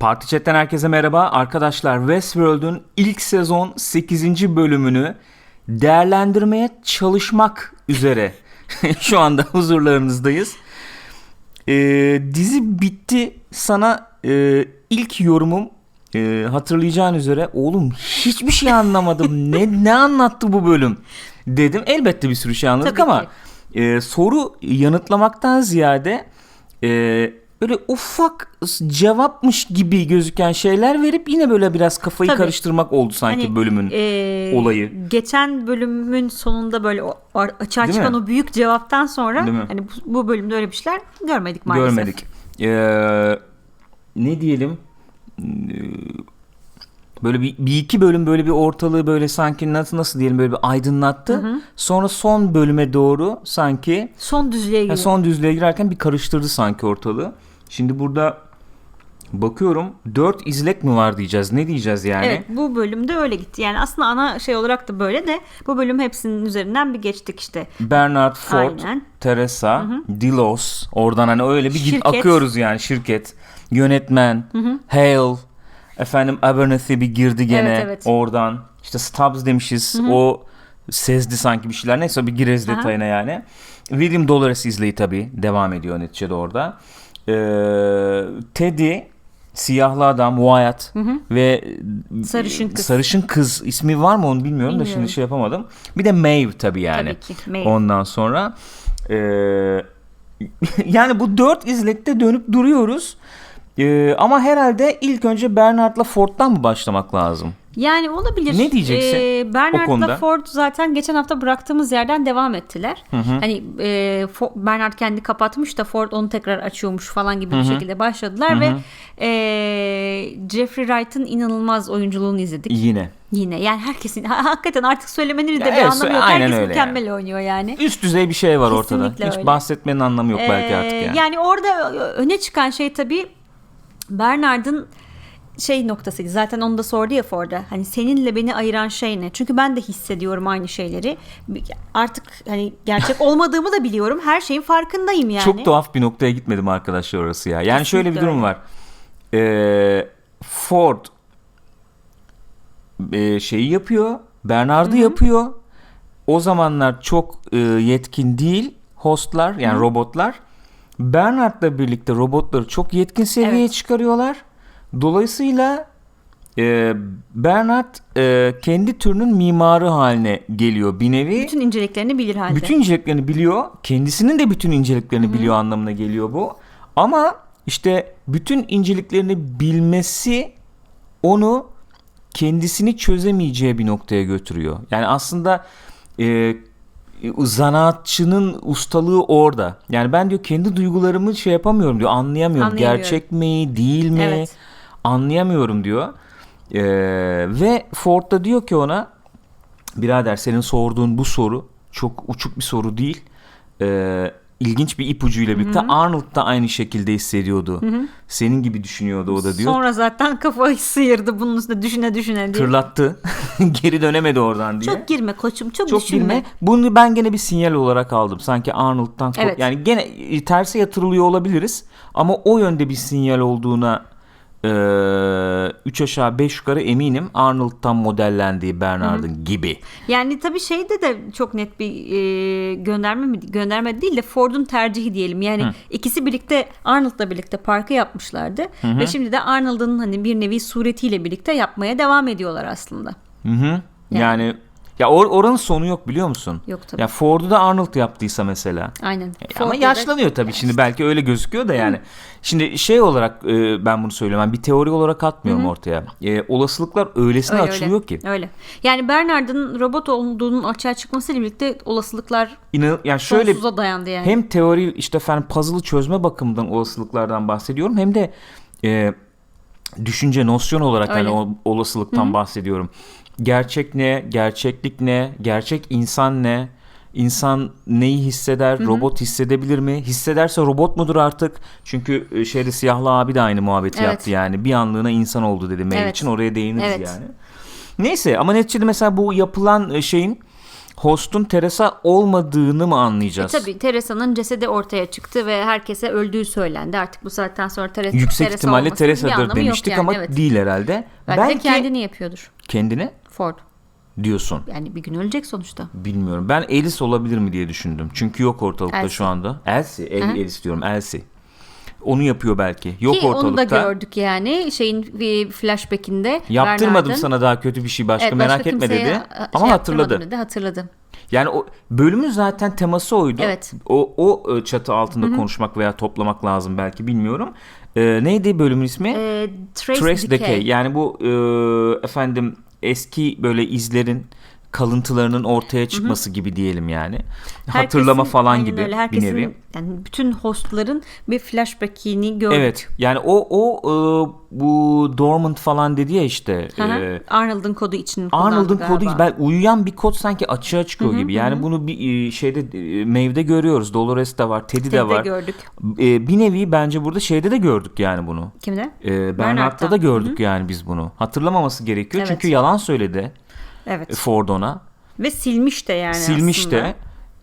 Parti Chat'ten herkese merhaba. Arkadaşlar Westworld'un ilk sezon 8. bölümünü değerlendirmeye çalışmak üzere şu anda huzurlarınızdayız. Ee, dizi bitti. Sana e, ilk yorumum e, hatırlayacağın üzere oğlum hiçbir şey anlamadım. ne ne anlattı bu bölüm dedim. Elbette bir sürü şey anladık Tabii ama ki. e, soru yanıtlamaktan ziyade e, böyle ufak cevapmış gibi gözüken şeyler verip yine böyle biraz kafayı Tabii. karıştırmak oldu sanki Hani, bölümün e, olayı. Geçen bölümün sonunda böyle o açığa Değil çıkan mi? o büyük cevaptan sonra hani bu, bu bölümde öyle bir şeyler görmedik maalesef. Görmedik. Ee, ne diyelim? Ee, Böyle bir, bir iki bölüm böyle bir ortalığı böyle sanki nasıl nasıl diyelim böyle bir aydınlattı. Sonra son bölüme doğru sanki Son düzlüğe giriyor. son düzlüğe girerken bir karıştırdı sanki ortalığı. Şimdi burada bakıyorum dört izlek mi var diyeceğiz. Ne diyeceğiz yani? Evet bu bölümde öyle gitti. Yani aslında ana şey olarak da böyle de bu bölüm hepsinin üzerinden bir geçtik işte. Bernard Ford, Aynen. Teresa, Delos. Oradan hani öyle bir Şirket. akıyoruz yani şirket. Yönetmen, Hale, efendim Abernathy bir girdi gene Evet, evet. oradan. İşte Stubbs demişiz. O sezdi sanki bir şeyler. Neyse bir gireriz Aha. detayına yani. William Dolores izleyi tabii devam ediyor neticede orada. Ee, Teddy Siyahlı adam Wyatt ve Sarışın kız. sarışın kız ismi var mı onu bilmiyorum, da Bilmiyorum. şimdi şey yapamadım. Bir de Maeve tabii yani. Tabii ki, Maeve. Ondan sonra e, yani bu dört izlekte dönüp duruyoruz. E, ama herhalde ilk önce Bernard'la Ford'dan mı başlamak lazım? Yani olabilir. Ne diyeceksin Ee, Bernard'la? Ford zaten geçen hafta bıraktığımız yerden devam ettiler. Hani e, Bernard kendi kapatmış da Ford onu tekrar açıyormuş falan gibi bir şekilde başladılar ve e, Jeffrey Wright'ın inanılmaz oyunculuğunu izledik. Yine. Yine yani herkesin ha- hakikaten artık söylemenin de Ya bir evet, anlamı yok. Herkes mükemmel oynuyor yani. Üst düzey bir şey var ortada. Kesinlikle Hiç öyle. bahsetmenin anlamı yok belki Ee, artık yani. orada öne çıkan şey tabii Bernard'ın şey noktasıydı. Zaten onu da sordu ya Ford'a. Hani seninle beni ayıran şey ne? Çünkü ben de hissediyorum aynı şeyleri. Artık hani gerçek olmadığımı da biliyorum. Her şeyin farkındayım yani. Çok tuhaf bir noktaya gitmedim arkadaşlar orası ya. Yani şöyle bir Kesinlikle durum var. Ee, Ford e, şeyi yapıyor. Bernard'ı yapıyor. O zamanlar çok e, yetkin değil hostlar yani robotlar. Bernard'la birlikte robotları çok yetkin seviyeye Evet. çıkarıyorlar. Dolayısıyla e, Bernard e, kendi türünün mimarı haline geliyor bir nevi. Bütün inceliklerini bilir halde. Bütün inceliklerini biliyor. Kendisinin de bütün inceliklerini biliyor anlamına geliyor bu. Ama işte bütün inceliklerini bilmesi onu kendisini çözemeyeceği bir noktaya götürüyor. Yani aslında e, zanaatçının ustalığı orada. Yani ben diyor kendi duygularımı şey yapamıyorum diyor. Anlayamıyorum. Anlayamıyorum. Gerçek mi değil mi? Evet. Anlayamıyorum diyor. E, ve Ford da diyor ki ona birader senin sorduğun bu soru çok uçuk bir soru değil. Ee, ilginç bir ipucuyla birlikte Arnold da aynı şekilde hissediyordu. Senin gibi düşünüyordu o da diyor. Sonra zaten kafayı sıyırdı bunun üstüne düşüne düşüne diye. Tırlattı. Geri dönemedi oradan diye. Çok girme koçum çok, Çok düşünme. girme. Bunu ben gene bir sinyal olarak aldım. Sanki Arnold'dan kork- Evet. yani gene terse yatırılıyor olabiliriz ama o yönde bir sinyal olduğuna e, üç aşağı beş yukarı eminim Arnold'dan modellendiği Bernard'ın gibi. Yani tabii şeyde de çok net bir e, gönderme mi gönderme değil de Ford'un tercihi diyelim. Yani ikisi birlikte Arnold'la birlikte parkı yapmışlardı ve şimdi de Arnold'un hani bir nevi suretiyle birlikte yapmaya devam ediyorlar aslında. Hı hı. Yani, ya or- oranın sonu yok biliyor musun? Yok tabii. Ya Ford'u da Arnold yaptıysa mesela. Aynen. E, Ama yaşlanıyor tabii şimdi belki öyle gözüküyor da yani. Şimdi şey olarak e, ben bunu söylüyorum. Ben bir teori olarak atmıyorum ortaya. E, olasılıklar öylesine Öyle, açılıyor öyle. ki. Öyle. Yani Bernard'ın robot olduğunun açığa çıkmasıyla birlikte olasılıklar İnan yani şöyle sonsuza dayandı yani. hem teori işte efendim puzzle'ı çözme bakımından olasılıklardan bahsediyorum hem de e, düşünce nosyon olarak Öyle. hani o olasılıktan bahsediyorum. Gerçek ne, gerçeklik ne, gerçek insan ne, insan neyi hisseder, robot hissedebilir mi? Hissederse robot mudur artık? Çünkü e, şeyde siyahlı abi de aynı muhabbeti Evet. yaptı yani. Bir anlığına insan oldu dedi Maeve Evet. için oraya değiniriz Evet. yani. Neyse ama neticede mesela bu yapılan e, şeyin hostun Teresa olmadığını mı E, anlayacağız? tabii Teresa'nın cesedi ortaya çıktı ve herkese öldüğü söylendi. Artık bu saatten sonra Teresa Yüksek Teresa ihtimalle Teresa'dır demiştik yani, ama evet. değil herhalde. Belki, Belki de kendini yapıyordur kendine Ford. diyorsun. Yani bir gün ölecek sonuçta. Bilmiyorum. Ben Alice olabilir mi diye düşündüm. Çünkü yok ortalıkta Elsie. şu anda. Elsie. El, Hı. Alice diyorum. Elsie. Onu yapıyor belki. Yok Ki ortalıkta. onu da gördük yani şeyin bir flashback'inde. Yaptırmadım Bernard'ın- sana daha kötü bir şey başka Evet, merak başka etme dedi. e, Ama şey hatırladı. yaptırmadım Dedi, hatırladı. Yani o bölümün zaten teması oydu. Evet. O o e, çatı altında konuşmak veya toplamak lazım belki bilmiyorum. Ee, neydi bölümün ismi? E, Trace, Trace Decay. Decay. Yani bu e, efendim eski böyle izlerin kalıntılarının ortaya çıkması gibi diyelim yani. Hatırlama Herkesin- falan aynen gibi öyle, bir herkesin, nevi. Yani bütün hostların bir flashback'ini gördük. Evet. Yani o o e, bu dormant falan dedi ya işte. Hı hı. e, Arnold'un kodu için Arnold'un galiba. kodu gibi ben uyuyan bir kod sanki açığa çıkıyor gibi. Yani bunu bir e, şeyde e, Maeve'de görüyoruz. Dolores de var, Teddy, de Teddy'de var. gördük. E, bir nevi bence burada şeyde de gördük yani bunu. Kimde? E, Bernard'da da gördük yani biz bunu. Hatırlamaması gerekiyor Evet. çünkü yalan söyledi Evet. Ford ona. Ve silmiş de yani Silmiş aslında. de.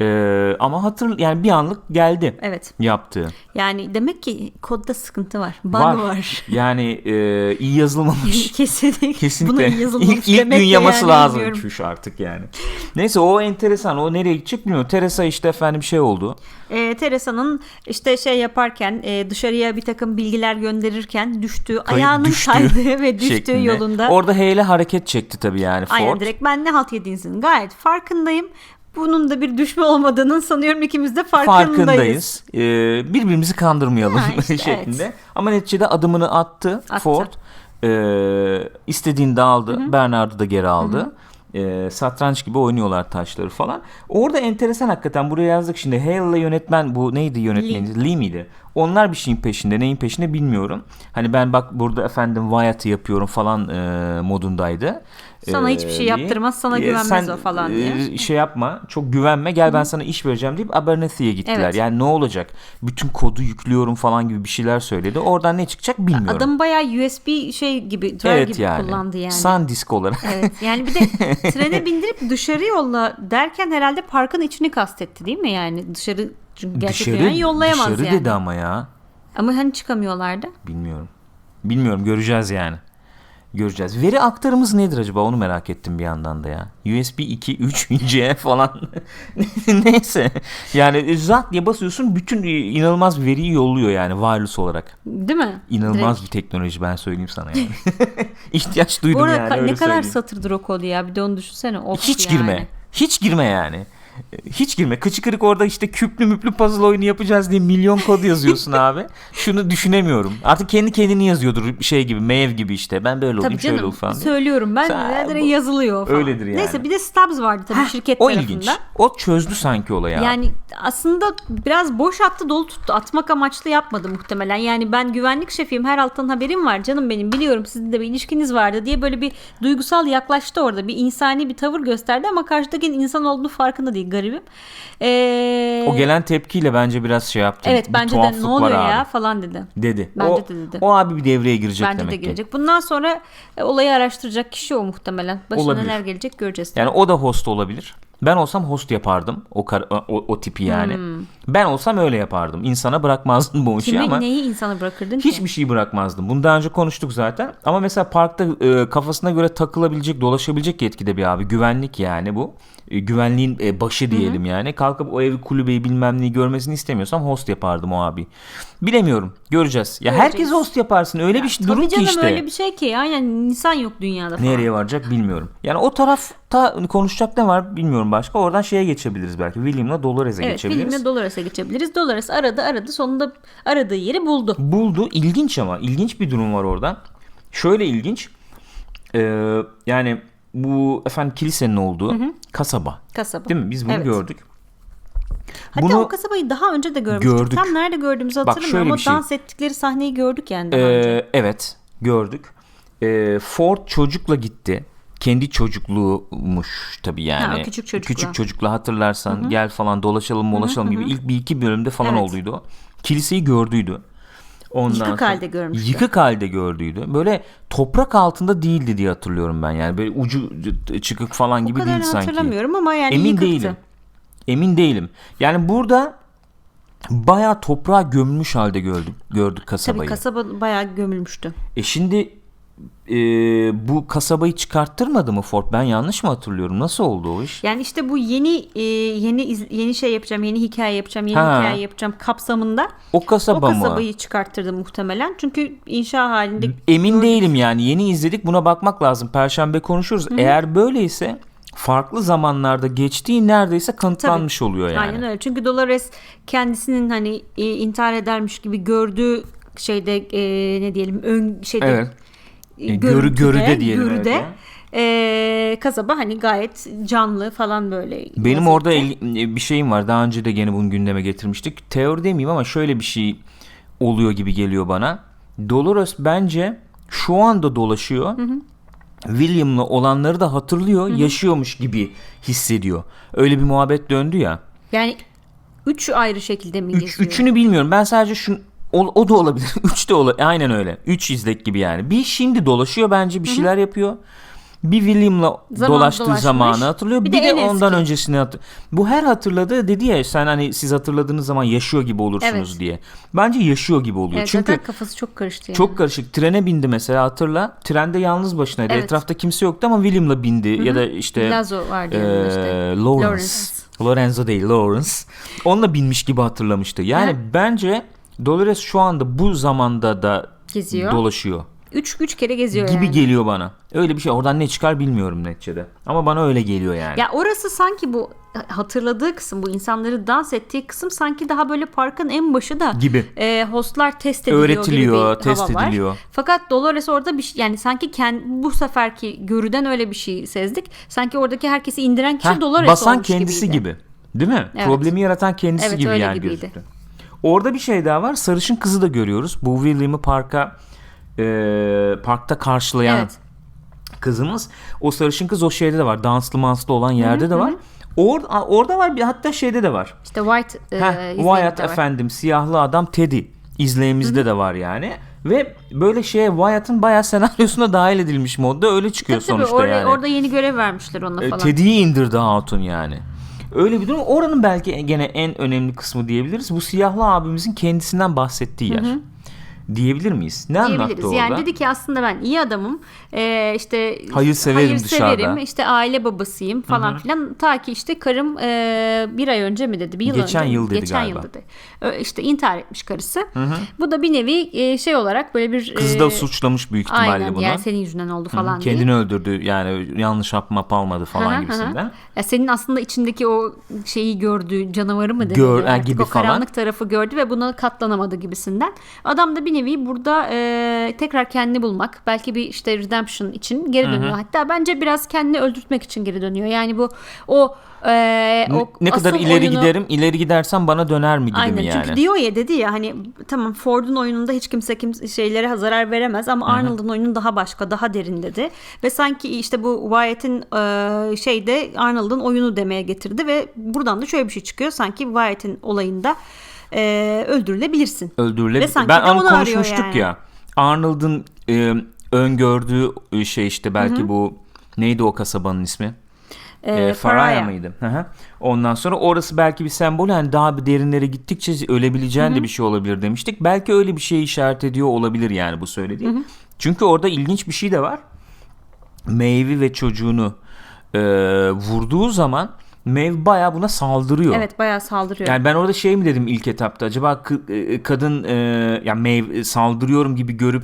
E, ama hatır yani bir anlık geldi Evet. yaptığı. Yani demek ki kodda sıkıntı var. Bug Var. var. Yani e, iyi yazılmamış. Kesinlikle. Kesinlikle. Buna yazılmamış ilk, ilk demek gün yaması yani lazım. Çüş artık yani. Neyse o enteresan. O nereye gidecek bilmiyorum. Teresa işte efendim şey oldu. E, Teresa'nın işte şey yaparken e, dışarıya bir takım bilgiler gönderirken düştüğü Kayıp ayağının düştü kaydığı ve düştüğü şeklinde. yolunda. Orada heyle hareket çekti tabii yani Ford. Aynen direkt ben ne halt yediğinizin gayet farkındayım. Bunun da bir düşme olmadığının sanıyorum ikimiz de farkındayız. Farkındayız. Ee, birbirimizi kandırmayalım Ha, işte, şeklinde. Ama neticede adımını attı, Attı. Ford. Ee, istediğini de aldı. Bernard'ı da geri aldı. Ee, satranç gibi oynuyorlar taşları falan. Orada enteresan hakikaten buraya yazdık şimdi. Hale'la yönetmen bu neydi yönetmeni? Lee. miydi? Onlar bir şeyin peşinde. Neyin peşinde bilmiyorum. Hani ben bak burada efendim Wyatt'ı yapıyorum falan e, modundaydı. Sana Ee, hiçbir şey Lee. yaptırmaz, sana Ee, güvenmez sen, o falan e, diye. şey yapma çok güvenme gel ben sana iş vereceğim deyip Abernethy'ye gittiler. Evet. Yani ne olacak? Bütün kodu yüklüyorum falan gibi bir şeyler söyledi. Oradan ne çıkacak bilmiyorum. Adam bayağı USB şey gibi drive evet gibi yani. kullandı yani. SanDisk olarak. Evet yani bir de trene bindirip dışarı yolla derken herhalde parkın içini kastetti değil mi yani dışarı çünkü gerçek dünyayı yollayamaz dışarı yani. dedi ama ya. Ama hani çıkamıyorlardı. Bilmiyorum. Bilmiyorum göreceğiz yani. Göreceğiz. Veri aktarımız nedir acaba onu merak ettim bir yandan da ya. USB 2, 3, C falan. Neyse. Yani zat diye basıyorsun bütün inanılmaz bir veriyi yolluyor yani wireless olarak. Değil mi? İnanılmaz Direkt. bir teknoloji ben söyleyeyim sana yani. İhtiyaç duydum Bu arada yani ka- ne kadar söyleyeyim. satırdır o kodu ya bir de onu düşünsene. Of Hiç yani. girme. Hiç girme yani. Hiç girme. Kıçı kırık orada işte küplü müplü puzzle oyunu yapacağız diye milyon kod yazıyorsun abi. Şunu düşünemiyorum. Artık kendi kendini yazıyordur şey gibi, mev gibi işte. Ben böyle olayım Tabii şöyle canım ol falan diye. söylüyorum ben Sen- direkt yazılıyor falan. Öyledir yani. Neyse bir de Stubbs vardı tabii şirket O tarafında. ilginç. O çözdü sanki olayı abi. Yani aslında biraz boş attı dolu tuttu. Atmak amaçlı yapmadı muhtemelen. Yani ben güvenlik şefiyim her alttan haberim var canım benim biliyorum sizin de bir ilişkiniz vardı diye böyle bir duygusal yaklaştı orada. Bir insani bir tavır gösterdi ama karşıdakinin insan olduğunu farkında değil garibim. Ee, O gelen tepkiyle bence biraz şey yaptı. Evet Bir bence de ne oluyor abi. ya falan dedi. Dedi. Bence o, de dedi. o abi bir devreye girecek Bence de demek ki. Bundan sonra e, olayı araştıracak kişi o muhtemelen. Başına Olabilir. neler gelecek göreceğiz. Yani o da host olabilir. Ben olsam host yapardım. O kar- o, o tipi yani. Ben olsam öyle yapardım. İnsana bırakmazdım bu işi Kimi ama neyi insana bırakırdın ki? hiçbir şey bırakmazdım. Bunu daha önce konuştuk zaten. Ama mesela parkta e, kafasına göre takılabilecek, dolaşabilecek yetkide bir abi. Güvenlik yani bu. E, güvenliğin e, başı diyelim yani. Kalkıp o evi, kulübeyi bilmem neyi görmesini istemiyorsam host yapardım o abi. Bilemiyorum. Göreceğiz. Ya Göreceğiz. herkes host yaparsın. Öyle bir şey, durum ki canım işte. öyle bir şey ki aynen insan yok dünyada falan. Nereye varacak bilmiyorum. Yani o tarafta konuşacak ne var bilmiyorum başka. Oradan şeye geçebiliriz belki. William'la Dolores'e Evet geçebiliriz. filmle Dolores'e geçebiliriz. Dolores aradı aradı sonunda aradığı yeri buldu. Buldu. İlginç ama. ilginç bir durum var orada. Şöyle ilginç. Ee, yani bu efendim kilisenin olduğu kasaba. Kasaba. Değil mi? Biz bunu Evet. gördük. Hatta Bunu- o kasabayı daha önce de görmüştük. Gördük. Tam nerede gördüğümüzü hatırlamıyorum ama şey. dans ettikleri sahneyi gördük yani daha önce. Ee, evet gördük. Ee, Ford çocukla gitti. Kendi çocukluğumuş tabii yani. Ha, küçük çocukla. Küçük çocukla hatırlarsan gel falan dolaşalım dolaşalım gibi ilk bir iki bölümde falan Evet. olduydu o. Kiliseyi gördüydü. Ondan Yıkık sonra- halde görmüştü. Yıkık halde gördüydü. Böyle toprak altında değildi diye hatırlıyorum ben. Yani böyle ucu çıkık falan O gibi değil sanki. hatırlamıyorum ama yani Emin yıkıktı. değilim. Emin değilim. Yani burada bayağı toprağa gömülmüş halde gördük gördük Tabii kasabayı. kasaba bayağı gömülmüştü. e şimdi e, bu kasabayı çıkarttırmadı mı Ford? Ben yanlış mı hatırlıyorum? Nasıl oldu o iş? Yani işte bu yeni e, yeni iz- yeni şey yapacağım, yeni hikaye yapacağım, yeni Ha. hikaye yapacağım kapsamında O kasaba o mı? kasabayı çıkarttırdı muhtemelen. Çünkü inşa halinde Emin gördük. değilim yani. Yeni izledik. Buna bakmak lazım. Perşembe konuşuruz. Eğer böyleyse farklı zamanlarda geçtiği neredeyse kanıtlanmış oluyor yani. Aynen öyle. Çünkü Dolores kendisinin hani e, intihar edermiş gibi gördüğü şeyde e, ne diyelim ön şeyde Evet. E, E, görü- görüde diyelim, görüde, evet e, kasaba hani gayet canlı falan böyle. Benim orada el- bir şeyim var. Daha önce de gene bunu gündeme getirmiştik. Teori demeyeyim ama şöyle bir şey oluyor gibi geliyor bana. Dolores bence şu anda dolaşıyor. William'la olanları da hatırlıyor, yaşıyormuş gibi hissediyor. Öyle bir muhabbet döndü ya. yani üç ayrı şekilde mi Üç, geziyor? üçünü bilmiyorum. Ben sadece şu o, o da olabilir. Üç de olabilir. Aynen öyle. Üç izlek gibi yani. Bir şimdi dolaşıyor bence bir şeyler yapıyor. Bir William'la Zaman dolaştığı dolaşmış. zamanı hatırlıyor. Bir Bir, de de, ondan eski. öncesini hatırlıyor. Bu her hatırladığı dedi ya sen hani siz hatırladığınız zaman yaşıyor gibi olursunuz Evet. diye. Bence yaşıyor gibi oluyor. Evet, Çünkü zaten kafası çok karıştı yani. çok karışık. Trene bindi mesela hatırla. Trende yalnız başınaydı. Evet. Etrafta kimse yoktu ama William'la bindi ya da işte Lazo vardı yanında işte. Lawrence. Lawrence. Lorenzo değil Lawrence. Onunla binmiş gibi hatırlamıştı. Yani Hı. bence Dolores şu anda bu zamanda da Geziyor. dolaşıyor Üç, üç kere geziyor gibi yani. geliyor bana. Öyle bir şey. Oradan ne çıkar bilmiyorum neticede. Ama bana öyle geliyor yani. Ya orası sanki bu hatırladığı kısım bu insanları dans ettiği kısım sanki daha böyle parkın en başı da Gibi. e, hostlar test ediliyor Öğretiliyor, gibi bir test hava var. ediliyor. Fakat Dolores orada bir şey yani sanki kend, bu seferki görüden öyle bir şey sezdik. Sanki oradaki herkesi indiren kişi Heh, Dolores basan olmuş kendisi gibiydi. gibi. Değil mi? Evet. Problemi yaratan kendisi Evet, gibi öyle yani gibiydi. gözüktü. Orada bir şey daha var. Sarışın kızı da görüyoruz. Bu William'ı parka e, parkta karşılayan Evet. kızımız. O sarışın kız o şeyde de var. Danslı manslı olan yerde de var. Or, orada var bir hatta şeyde de var. İşte White e, Heh, Wyatt var. efendim siyahlı adam Teddy izleyimizde de var yani. Ve böyle şeye Wyatt'ın bayağı senaryosuna dahil edilmiş modda öyle çıkıyor Tabii tabii, sonuçta oraya- yani. Orada yeni görev vermişler ona E, falan. Teddy'yi indirdi hatun yani. Öyle bir durum. Oranın belki gene en önemli kısmı diyebiliriz. Bu siyahlı abimizin kendisinden bahsettiği yer. Diyebilir miyiz? Ne anlattı orada? Yani dedi ki aslında ben iyi adamım. Ee, işte Hayırseverim dışarıda. severim, işte aile babasıyım falan filan. Ta ki işte karım e, bir ay önce mi dedi? Bir yıl Geçen önce yıl dedi Geçen galiba. yıl dedi. İşte intihar etmiş karısı. Bu da bir nevi e, şey olarak böyle bir Kızı e, da suçlamış büyük ihtimalle Aynen bunu. yani senin yüzünden oldu falan diye. Kendini öldürdü yani yanlış hap map almadı falan Hı hı, gibisinden. Ya senin aslında içindeki o şeyi gördü canavarı mı denir Gör- gibi o karanlık falan. tarafı gördü ve buna katlanamadı gibisinden. Adam da bir nevi burada e, tekrar kendini bulmak belki bir işte redemption için geri dönüyor. Hatta bence biraz kendini öldürtmek için geri dönüyor. Yani bu o e, o ne kadar ileri oyunu- giderim ileri gidersem bana döner mi gibi Aynen yani? çünkü diyor ya dedi ya hani tamam Ford'un oyununda hiç kimse kimse şeylere zarar veremez ama Arnold'un oyunu daha başka daha derin dedi ve sanki işte bu Wyatt'in e, şeyde Arnold'un oyunu demeye getirdi ve buradan da şöyle bir şey çıkıyor sanki Wyatt'in olayında e, öldürülebilirsin. öldürülebilir. Ve sanki Ben arıyor konuşmuştuk yani. ya. Arnold'un e, öngördüğü şey işte belki bu neydi o kasabanın ismi? E, E, Faraya mıydı? Hı hı. Ondan sonra orası belki bir sembol yani daha bir derinlere gittikçe ölebileceğin de bir şey olabilir demiştik. Belki öyle bir şey işaret ediyor olabilir yani bu söylediği. Çünkü orada ilginç bir şey de var. Maeve ve çocuğunu e, vurduğu zaman Maeve baya buna saldırıyor. Evet bayağı saldırıyor. Yani ben orada şey mi dedim ilk etapta acaba kı- e, kadın e, ya Maeve e, saldırıyorum gibi görüp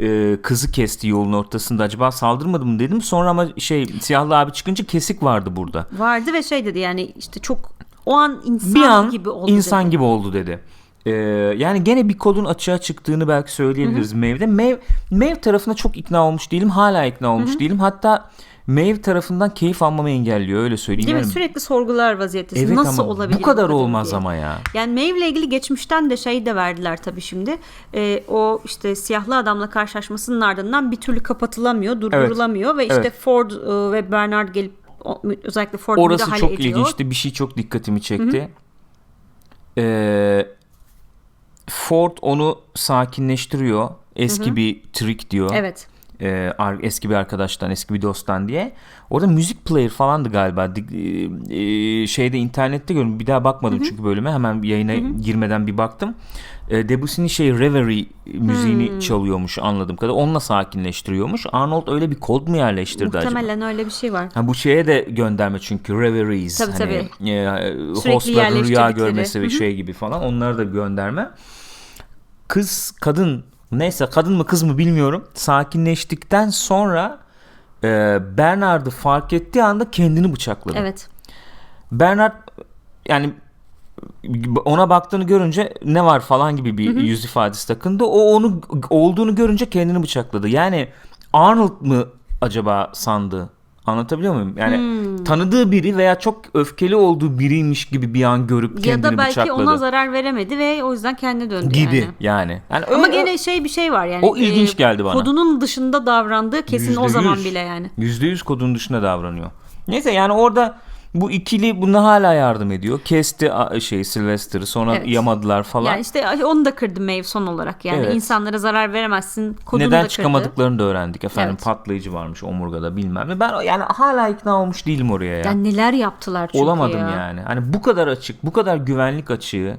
e, kızı kesti yolun ortasında acaba saldırmadı mı dedim. Sonra ama şey siyahlı abi çıkınca kesik vardı burada. Vardı ve şey dedi yani işte çok o an insan Bir an gibi oldu insan dedi. gibi oldu dedi. E, yani gene bir kodun açığa çıktığını belki söyleyebiliriz Maeve'de. Maeve, Maeve tarafına çok ikna olmuş değilim. Hala ikna olmuş değilim. Hatta Maeve tarafından keyif almamı engelliyor öyle söyleyeyim. Değil mi? Yani- Sürekli sorgular vaziyettesin. evet Nasıl ama olabilir bu kadar olmaz diye. ama ya. Yani Maeve ile ilgili geçmişten de şey de verdiler tabii şimdi. Ee, o işte siyahlı adamla karşılaşmasının ardından bir türlü kapatılamıyor, durdurulamıyor ve işte Evet. Ford e, ve Bernard gelip özellikle Ford Orası çok ediyor. ilginçti. Bir şey çok dikkatimi çekti. Ee, Ford onu sakinleştiriyor. Eski bir trick diyor. Evet. Ar- eski bir arkadaştan, eski bir dosttan diye. Orada müzik player falandı galiba. Di- e, şeyde internette gördüm. Bir daha bakmadım çünkü bölüme. Hemen yayına girmeden bir baktım. E, Debussy'nin şey Reverie müziğini çalıyormuş anladığım kadar. Onunla sakinleştiriyormuş. Arnold öyle bir kod mu yerleştirdi acaba? Muhtemelen öyle bir şey var. Ha, bu şeye de gönderme çünkü Reveries. Tabii, hani, E, Sürekli hostların rüya görmesi ve şey gibi falan. Onlara da gönderme. Kız, kadın neyse kadın mı kız mı bilmiyorum. Sakinleştikten sonra e, Bernard'ı fark ettiği anda kendini bıçakladı. Evet. Bernard yani ona baktığını görünce ne var falan gibi bir yüz ifadesi takındı. O onu olduğunu görünce kendini bıçakladı. Yani Arnold mı acaba sandı? Anlatabiliyor muyum? Yani Hmm. tanıdığı biri veya çok öfkeli olduğu biriymiş gibi bir an görüp Ya kendini da belki bıçakladı. ona zarar veremedi ve o yüzden kendine döndü gibi yani. yani. yani. Ama öyle- gene şey bir şey var yani. O ilginç geldi bana. Kodunun dışında davrandığı kesin Yüzde o zaman bile yani. %100 kodun dışında davranıyor. Neyse yani orada bu ikili buna hala yardım ediyor. Kesti şey Sylvester'ı sonra Evet. yamadılar falan. Yani işte onu da kırdı Maeve son olarak yani. Evet. insanlara zarar veremezsin. Kodunu da Neden kırdı. çıkamadıklarını da öğrendik efendim. Evet. Patlayıcı varmış omurgada bilmem ne. Ben yani hala ikna olmuş değilim oraya ya. Yani neler yaptılar çünkü Olamadım ya. yani. Hani bu kadar açık, bu kadar güvenlik açığı.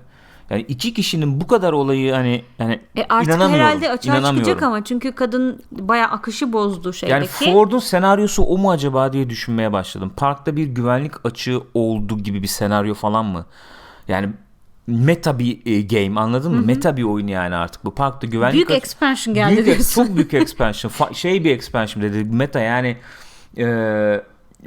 Yani iki kişinin bu kadar olayı hani yani E artık inanamıyorum. herhalde açığa çıkacak ama çünkü kadın bayağı akışı bozdu Yani şeydeki. Ford'un senaryosu o mu acaba diye düşünmeye başladım. Parkta bir güvenlik açığı oldu gibi bir senaryo falan mı? Yani meta bir e, game anladın mı? Meta bir oyun yani artık bu. Parkta güvenlik Büyük expansion geldi Büyük, diyorsun. çok büyük expansion. Şey bir expansion dedi. Meta yani e,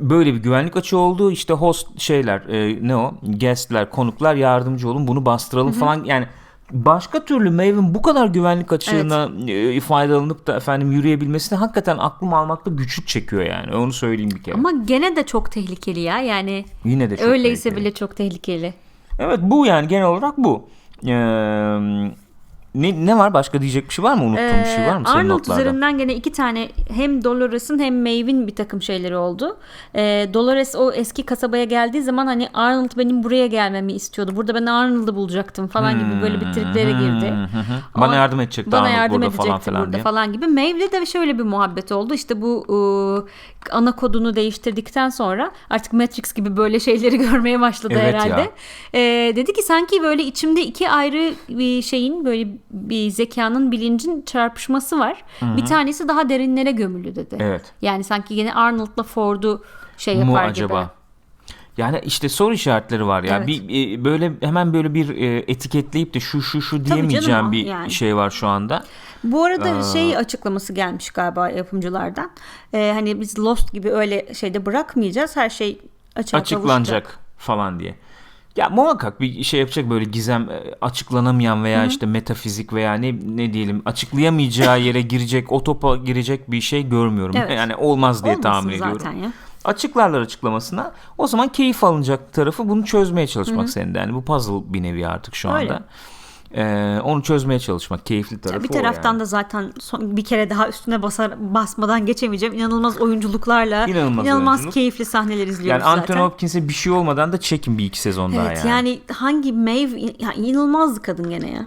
böyle bir güvenlik açığı oldu. İşte host şeyler e, ne o? Guestler, konuklar yardımcı olun. Bunu bastıralım falan. Yani başka türlü Maven bu kadar güvenlik açığına e, faydalanıp da efendim yürüyebilmesini hakikaten aklım almakta güçlük çekiyor yani. Onu söyleyeyim bir kere. Ama gene de çok tehlikeli ya yani. Yine de çok Öyleyse tehlikeli. bile çok tehlikeli. Evet bu yani genel olarak bu. Ee, ne, ne var? Başka diyecek bir şey var mı? Unuttuğum bir şey var mı senin Ee, Arnold notlarda? üzerinden gene iki tane hem Dolores'ın hem Maeve'in bir takım şeyleri oldu. Ee, Dolores o eski kasabaya geldiği zaman hani Arnold benim buraya gelmemi istiyordu. Burada ben Arnold'ı bulacaktım falan gibi böyle bir triplere girdi. Hı hı. Bana Ama yardım edecekti Bana Arnold yardım burada falan filan burada diye. falan gibi. Maeve'le de şöyle bir muhabbet oldu. İşte bu ıı, ana kodunu değiştirdikten sonra artık Matrix gibi böyle şeyleri görmeye başladı Evet herhalde. ya. Ee, dedi ki sanki böyle içimde iki ayrı bir şeyin böyle bir zekanın bilincin çarpışması var. Bir tanesi daha derinlere gömülü dedi. Evet. Yani sanki yine Arnold'la Ford'u şey Mu yapar acaba? gibi. Yani işte soru işaretleri var ya. Evet. Bir e, böyle hemen böyle bir e, etiketleyip de şu şu şu diyemeyeceğim bir yani. şey var şu anda. Bu arada şey açıklaması gelmiş galiba yapımcılardan. Ee, hani biz Lost gibi öyle şeyde bırakmayacağız. Her şey açığa kavuşacak. açıklanacak falan diye. Ya muhakkak bir şey yapacak böyle gizem e, açıklanamayan veya işte metafizik veya ne ne diyelim açıklayamayacağı yere girecek, o topa girecek bir şey görmüyorum. Evet. Yani olmaz diye Olmasın tahmin ediyorum. zaten ya. Açıklarlar açıklamasına. O zaman keyif alınacak tarafı bunu çözmeye çalışmak senin de. Yani bu puzzle bir nevi artık şu anda. Öyle. Ee, onu çözmeye çalışmak keyifli tarafı Bir taraftan yani. da zaten son, bir kere daha üstüne basar, basmadan geçemeyeceğim. İnanılmaz oyunculuklarla İnanılmaz oyunculuk. keyifli sahneler izliyoruz yani zaten. Anthony Hopkins'e bir şey olmadan da çekin bir iki sezon daha Evet yani. yani hangi Maeve ya inanılmazdı kadın gene ya.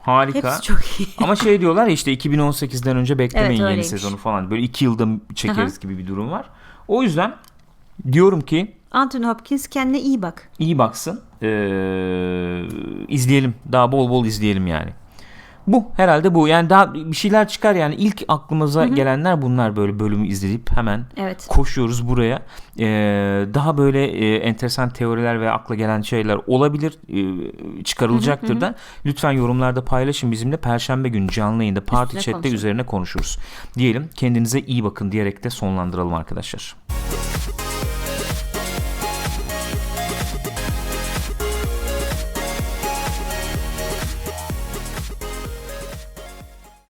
Harika. Hepsi çok iyi. Ama şey diyorlar ya işte 2018'den önce beklemeyin Evet, yeni sezonu falan. Böyle iki yılda çekeriz Aha. gibi bir durum var. O yüzden diyorum ki Anthony Hopkins kendine iyi bak. iyi baksın. Ee, izleyelim. Daha bol bol izleyelim yani. Bu herhalde bu. Yani daha bir şeyler çıkar yani ilk aklımıza gelenler bunlar böyle bölümü izleyip hemen Evet. koşuyoruz buraya. Ee, daha böyle e, enteresan teoriler ve akla gelen şeyler olabilir. Ee, çıkarılacaktır da. Lütfen yorumlarda paylaşın bizimle. Perşembe günü canlı yayında Üstüne Chat'te konuşalım. üzerine konuşuruz. Diyelim kendinize iyi bakın diyerek de sonlandıralım arkadaşlar.